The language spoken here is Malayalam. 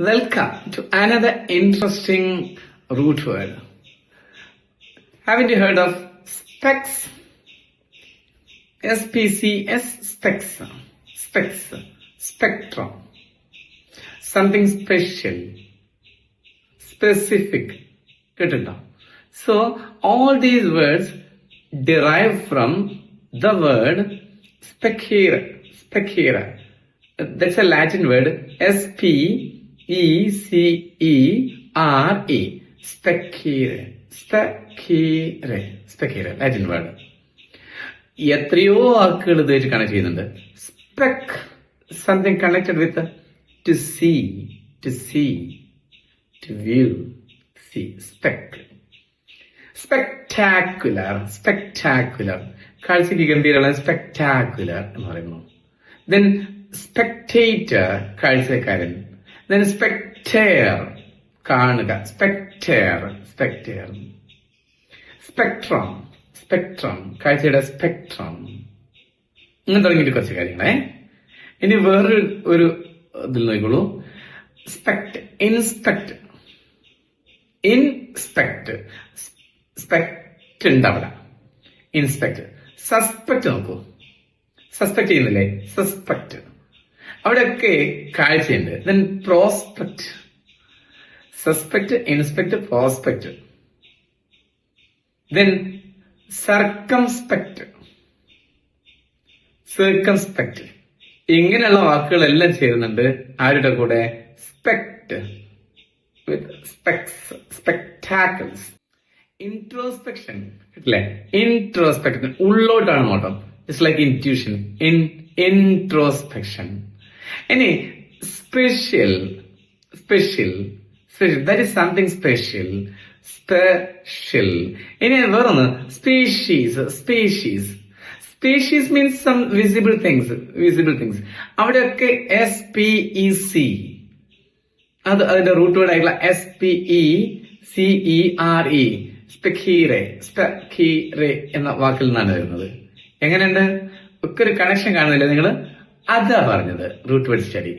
Welcome to another interesting root word. Haven't you heard of specs? SPCS specs. Specs. Spectrum. Something special. Specific. കേട്ടിട്ടുണ്ടോ So all these words derive from the word specere. Specere. That's a Latin word. S P E C E R E. Specere. Specere. Specere. Latin word എത്രയോ വാക്കുകൾ ഇതായിട്ട് കണക്ട് ചെയ്യുന്നുണ്ട്. Spec something connected with to see to see to view see spec spectacular spectacular കാഴ്ചയ്ക്ക് ഗംഭീരമാണ് സ്പെക്ടാക്കുലർ എന്ന് പറയുന്നു. ദെൻ സ്പെക്ടേറ്റർ കാഴ്ചക്കാരൻ. ദെൻ സ്പെക്ടേർ കാണുക. സ്പെക്ടേർ സ്പെക്ടേർ സ്പെക്ട്രം സ്പെക്ട്രം കാഴ്ചയുടെ സ്പെക്ട്രം ഇങ്ങനെ തുടങ്ങിയിട്ട് കുറച്ച് കാര്യങ്ങളെ. ഇനി വേറൊരു ഒരു ഇതിൽ നോക്കിക്കോളൂ. സ്പെക്ട് ഇൻസ്പെക്ട് ഇൻസ്പെക്ട് സ്പെക്ട് ഉണ്ട് അവിടെ. ഇൻസ്പെക്ട് സസ്പെക്ട് നോക്കൂ. സസ്പെക്ട് ചെയ്യുന്നില്ലേ? സസ്പെക്ട് അവിടെയൊക്കെ കാഴ്ചയുണ്ട്. Then prospect suspect inspect prospect then circumspect circumspect ഇങ്ങനെയുള്ള വാക്കുകളെല്ലാം ചേരുന്നുണ്ട് ആരുടെ കൂടെ? സ്പെക്ട് സ്പെക്സ് സ്പെക്ടാക്കിൾസ് ഇൻട്രോസ്പെക്ഷൻ കിട്ടില്ലേ ഇൻട്രോസ്പെക്ഷൻ ഉള്ളോട്ടാണ് നോട്ടം. It's like intuition in introspection ഇനി special special special that is something special special ഇനി വേറൊന്ന് species species species means some visible things visible things അവിടെയൊക്കെ എസ് പി ഇ സി അത് അതിന്റെ റൂട്ട് വേർഡ് ആയിട്ടുള്ള S P E C E R E സ്പെഖീറെ സ്പെഖീറെ എന്ന വാക്കിൽ നിന്നാണ് വരുന്നത്. എങ്ങനെയുണ്ട്? ഒക്കെ ഒരു കണക്ഷൻ കാണുന്നില്ല നിങ്ങൾ അതാ പറഞ്ഞത് റൂട്ട് വെഡ് സ്റ്റഡി.